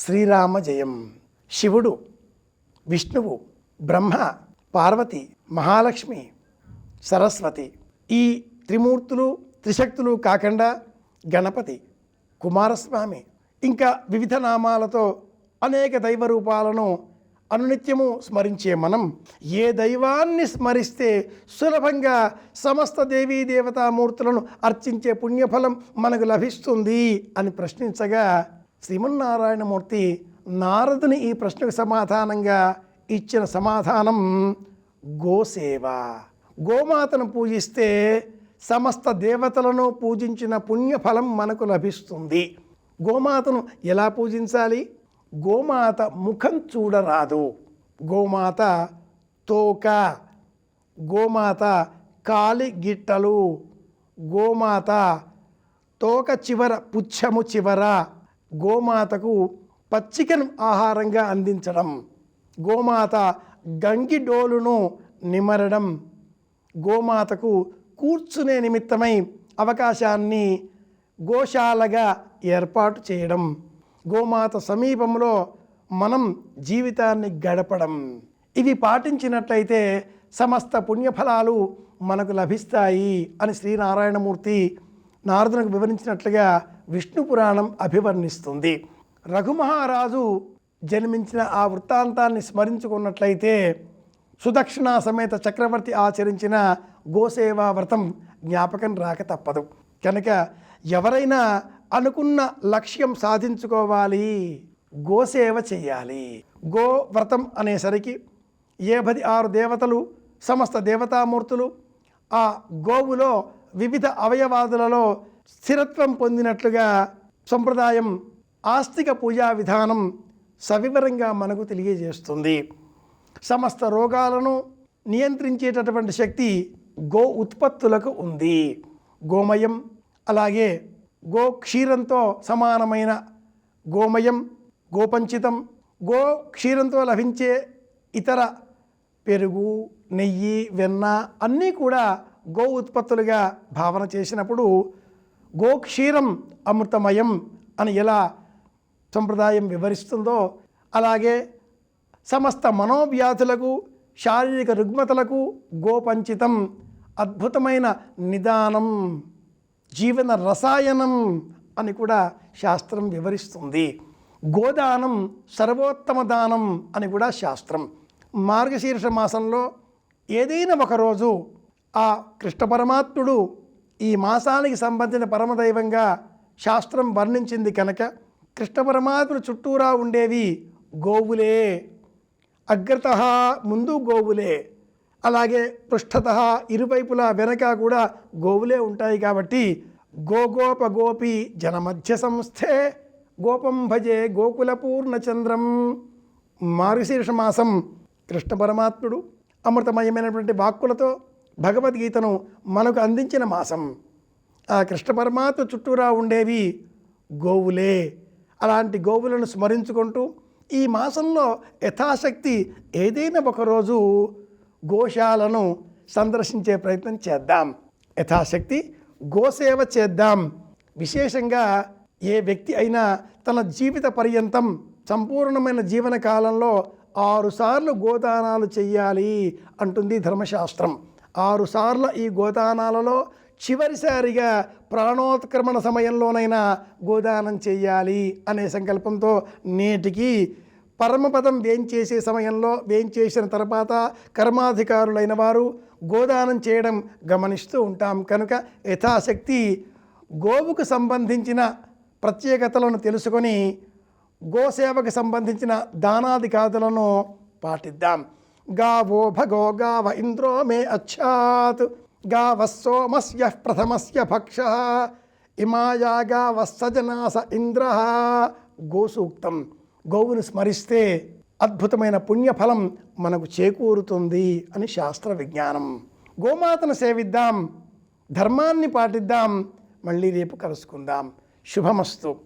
శ్రీరామ జయం. శివుడు విష్ణువు బ్రహ్మ పార్వతి మహాలక్ష్మి సరస్వతి. ఈ త్రిమూర్తులు త్రిశక్తులు కాకుండా గణపతి కుమారస్వామి ఇంకా వివిధ నామాలతో అనేక దైవ రూపాలను అనునిత్యము స్మరించే మనం. ఏ దైవాన్ని స్మరిస్తే సులభంగా సమస్త దేవీ దేవతామూర్తులను అర్చించే పుణ్యఫలం మనకు లభిస్తుంది అని ప్రశ్నించగా శ్రీమన్నారాయణమూర్తి నారదుని ఈ ప్రశ్నకు సమాధానంగా ఇచ్చిన సమాధానం గోసేవ. గోమాతను పూజిస్తే సమస్త దేవతలను పూజించిన పుణ్యఫలం మనకు లభిస్తుంది. గోమాతను ఎలా పూజించాలి? గోమాత ముఖం చూడరాదు. గోమాత తోక గోమాత కాలి గిట్టలు గోమాత తోక చివర పుచ్చము చివర గోమాతకు పచ్చికను ఆహారంగా అందించడం గోమాత గంగి డోలును నిమరడం గోమాతకు కూర్చునే నిమిత్తమై అవకాశాన్ని గోశాలగా ఏర్పాటు చేయడం గోమాత సమీపంలో మనం జీవితాన్ని గడపడం. ఇవి పాటించినట్లయితే సమస్త పుణ్యఫలాలు మనకు లభిస్తాయి అని శ్రీనారాయణమూర్తి నారదునకు వివరించినట్లుగా విష్ణు పురాణం అభివర్ణిస్తుంది. రఘుమహారాజు జన్మించిన ఆ వృత్తాంతాన్ని స్మరించుకున్నట్లయితే సుదక్షిణ సమేత చక్రవర్తి ఆచరించిన గోసేవా వ్రతం జ్ఞాపకం రాక తప్పదు. కనుక ఎవరైనా అనుకున్న లక్ష్యం సాధించుకోవాలి. గోసేవ చేయాలి. గో వ్రతం అనేసరికి ఏ పది ఆరు దేవతలు సమస్త దేవతామూర్తులు ఆ గోవులో వివిధ అవయవాదులలో స్థిరత్వం పొందినట్లుగా సంప్రదాయం ఆస్తిక పూజా విధానం సవివరంగా మనకు తెలియజేస్తుంది. సమస్త రోగాలను నియంత్రించేటటువంటి శక్తి గో ఉత్పత్తులకు ఉంది. గోమయం అలాగే గో క్షీరంతో సమానమైన గోమయం గోపంచితం గో క్షీరంతో లభించే ఇతర పెరుగు నెయ్యి వెన్న అన్నీ కూడా గో ఉత్పత్తులుగా భావన చేసినప్పుడు గోక్షీరం అమృతమయం అని ఎలా సంప్రదాయం వివరిస్తుందో అలాగే సమస్త మనోవ్యాధులకు శారీరక రుగ్మతలకు గోపంచితం అద్భుతమైన నిదానం జీవన రసాయనం అని కూడా శాస్త్రం వివరిస్తుంది. గోదానం సర్వోత్తమ దానం అని కూడా శాస్త్రం. మార్గశీర్ష మాసంలో ఏదైనా ఒకరోజు ఆ కృష్ణ పరమాత్ముడు ఈ మాసానికి సంబంధించిన పరమదైవంగా శాస్త్రం వర్ణించింది కనుక కృష్ణ పరమాత్మ చుట్టూరా ఉండేవి గోవులే. అగ్రత ముందు గోవులే. అలాగే పృష్ఠత ఇరువైపులా వెనక కూడా గోవులే ఉంటాయి కాబట్టి గోగోప గోపి జనమధ్య సంస్థే. గోపం భజే గోకుల పూర్ణచంద్రం మార్గశీర్ష మాసం కృష్ణ పరమాత్ముడు అమృతమయమైనటువంటి వాక్కులతో భగవద్గీతను మనకు అందించిన మాసం. ఆ కృష్ణ పరమాత్మ చుట్టూరా ఉండేవి గోవులే. అలాంటి గోవులను స్మరించుకుంటూ ఈ మాసంలో యథాశక్తి ఏదైనా ఒకరోజు గోశాలను సందర్శించే ప్రయత్నం చేద్దాం. యథాశక్తి గోసేవ చేద్దాం. విశేషంగా ఏ వ్యక్తి అయినా తన జీవిత పర్యంతం సంపూర్ణమైన జీవన కాలంలో ఆరుసార్లు గోదానాలు చెయ్యాలి అంటుంది ధర్మశాస్త్రం. ఆరుసార్ల ఈ గోదానాలలో చివరిసారిగా ప్రాణోత్క్రమణ సమయంలోనైనా గోదానం చేయాలి అనే సంకల్పంతో నేటికి పరమపదం వేంచేసే సమయంలో వేంచేసిన తర్వాత కర్మాధికారులైన వారు గోదానం చేయడం గమనిస్తూ ఉంటాం. కనుక యథాశక్తి గోవుకు సంబంధించిన ప్రత్యేకతలను తెలుసుకొని గోసేవకు సంబంధించిన దానాదికాదులను పాటిద్దాం. గావో భగో గావ ఇంద్రో మే అచ్చాత్ గావ సోమస్య ప్రథమస్య భక్ష ఇమాయా గావ సజనాస ఇంద్ర. గోసూక్తం. గోవును స్మరిస్తే అద్భుతమైన పుణ్యఫలం మనకు చేకూరుతుంది అని శాస్త్ర విజ్ఞానం. గోమాతను సేవిద్దాం. ధర్మాన్ని పాటిద్దాం. మళ్ళీ రేపు కలుసుకుందాం. శుభమస్తు.